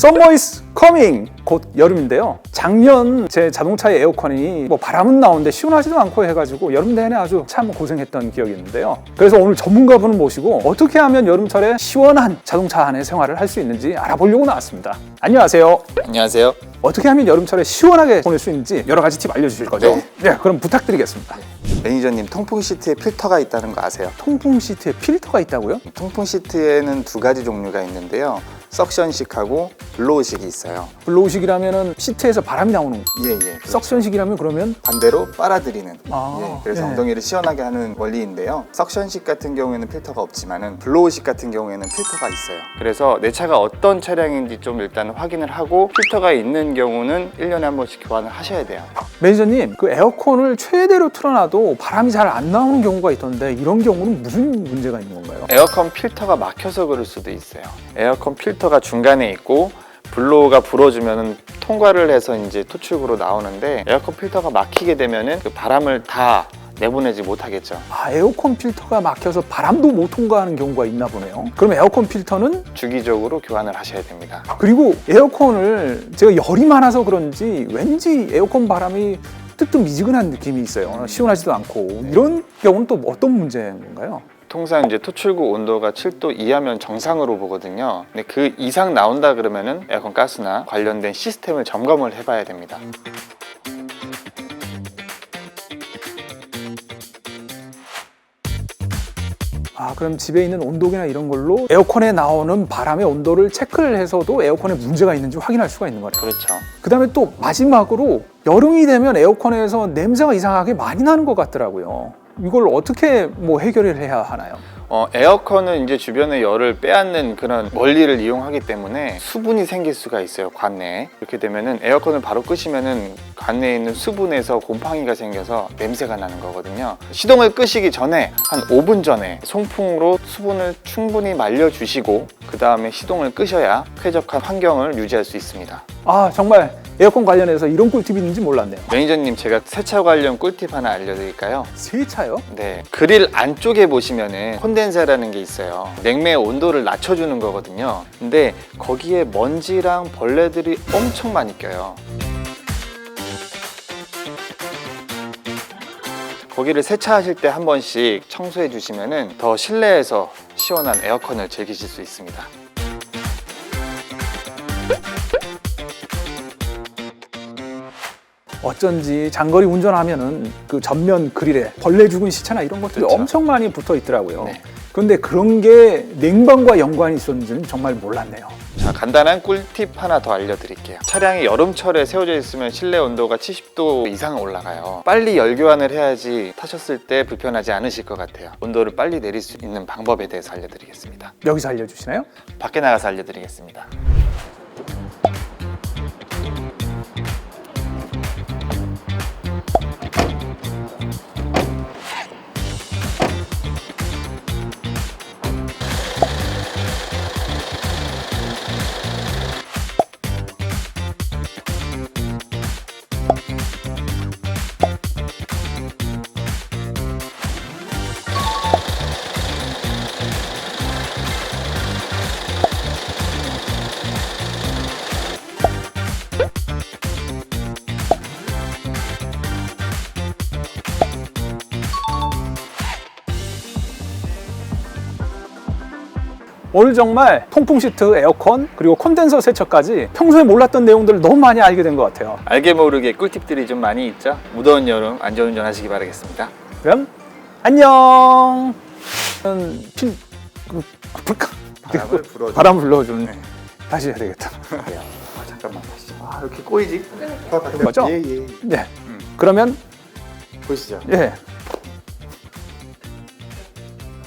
Summer is coming. 곧 여름인데요. 작년 제 자동차의 에어컨이 뭐 바람은 나오는데 시원하지도 않고 해가지고 여름 내내 아주 참 고생했던 기억이 있는데요. 그래서 오늘 전문가분을 모시고 어떻게 하면 여름철에 시원한 자동차 안에 생활을 할 수 있는지 알아보려고 나왔습니다. 안녕하세요. 안녕하세요. 어떻게 하면 여름철에 시원하게 보낼 수 있는지 여러 가지 팁 알려주실 거죠? 네. 그럼 부탁드리겠습니다. 매니저님 통풍 시트에 필터가 있다는 거 아세요? 통풍 시트에 필터가 있다고요? 통풍 시트에는 두 가지 종류가 있는데요. 석션식하고 블로우식이 있어요. 블로우식이라면은 시트에서 바람이 나오는 거. 예, 예. 그렇죠. 석션식이라면 그러면 반대로 빨아들이는. 아, 예, 그래서 예. 엉덩이를 시원하게 하는 원리인데요. 석션식 같은 경우에는 필터가 없지만은 블로우식 같은 경우에는 필터가 있어요. 그래서 내 차가 어떤 차량인지 좀 일단 확인을 하고 필터가 있는 경우는 1년에 한 번씩 교환을 하셔야 돼요. 매니저님 그 에어컨을 최대로 틀어놔도 바람이 잘 안 나오는 경우가 있던데 이런 경우는 무슨 문제가 있는 건가요? 에어컨 필터가 막혀서 그럴 수도 있어요. 에어컨 필터 가 중간에 있고 블로우가 불어주면은 통과를 해서 이제 토출구로 나오는데 에어컨 필터가 막히게 되면은 그 바람을 다 내보내지 못하겠죠. 아 에어컨 필터가 막혀서 바람도 못 통과하는 경우가 있나 보네요. 그럼 에어컨 필터는 주기적으로 교환을 하셔야 됩니다. 그리고 에어컨을 제가 열이 많아서 그런지 왠지 에어컨 바람이 뜨뜻 미지근한 느낌이 있어요. 시원하지도 않고 이런 경우는 또 어떤 문제인 건가요? 통상 이제 토출구 온도가 7도 이하면 정상으로 보거든요. 근데 그 이상 나온다 그러면은 에어컨 가스나 관련된 시스템을 점검을 해봐야 됩니다. 아 그럼 집에 있는 온도계나 이런 걸로 에어컨에 나오는 바람의 온도를 체크를 해서도 에어컨에 문제가 있는지 확인할 수가 있는 거예요. 그렇죠. 그 다음에 또 마지막으로 여름이 되면 에어컨에서 냄새가 이상하게 많이 나는 것 같더라고요. 이걸 어떻게 뭐 해결을 해야 하나요? 어, 에어컨은 이제 주변의 열을 빼앗는 그런 원리를 이용하기 때문에 수분이 생길 수가 있어요 관내에. 이렇게 되면은 에어컨을 바로 끄시면은 관내에 있는 수분에서 곰팡이가 생겨서 냄새가 나는 거거든요. 시동을 끄시기 전에 한 5분 전에 송풍으로 수분을 충분히 말려주시고 그 다음에 시동을 끄셔야 쾌적한 환경을 유지할 수 있습니다 아 정말 에어컨 관련해서 이런 꿀팁이 있는지 몰랐네요. 매니저님 제가 세차 관련 꿀팁 하나 알려드릴까요? 세차요? 네, 그릴 안쪽에 보시면은 콘덴사라는 게 있어요. 냉매의 온도를 낮춰주는 거거든요. 근데 거기에 먼지랑 벌레들이 엄청 많이 껴요. 거기를 세차하실 때 한 번씩 청소해 주시면은 더 실내에서 시원한 에어컨을 즐기실 수 있습니다. 어쩐지 장거리 운전하면은 그 전면 그릴에 벌레 죽은 시체나 이런 것들이 그렇죠. 엄청 많이 붙어 있더라고요. 네. 그런데 그런 게 냉방과 연관이 있었는지는 정말 몰랐네요. 자, 간단한 꿀팁 하나 더 알려드릴게요. 차량이 여름철에 세워져 있으면 실내 온도가 70도 이상 올라가요. 빨리 열 교환을 해야지 타셨을 때 불편하지 않으실 것 같아요. 온도를 빨리 내릴 수 있는 방법에 대해서 알려드리겠습니다. 여기서 알려주시나요? 밖에 나가서 알려드리겠습니다. 오늘 정말 통풍 시트, 에어컨, 그리고 콘덴서 세척까지 평소에 몰랐던 내용들을 너무 많이 알게 된 것 같아요. 알게 모르게 꿀팁들이 좀 많이 있죠? 무더운 여름 안전운전 하시기 바라겠습니다. 그럼 안녕. 음, 필, 그, 불까? 바람을 불어줘. 바람 불러주는. 네. 다시 해야 되겠다. 아, 잠깐만 다시. 아, 이렇게 꼬이지? 맞죠? 예, 예. 네. 그러면 보시죠. 예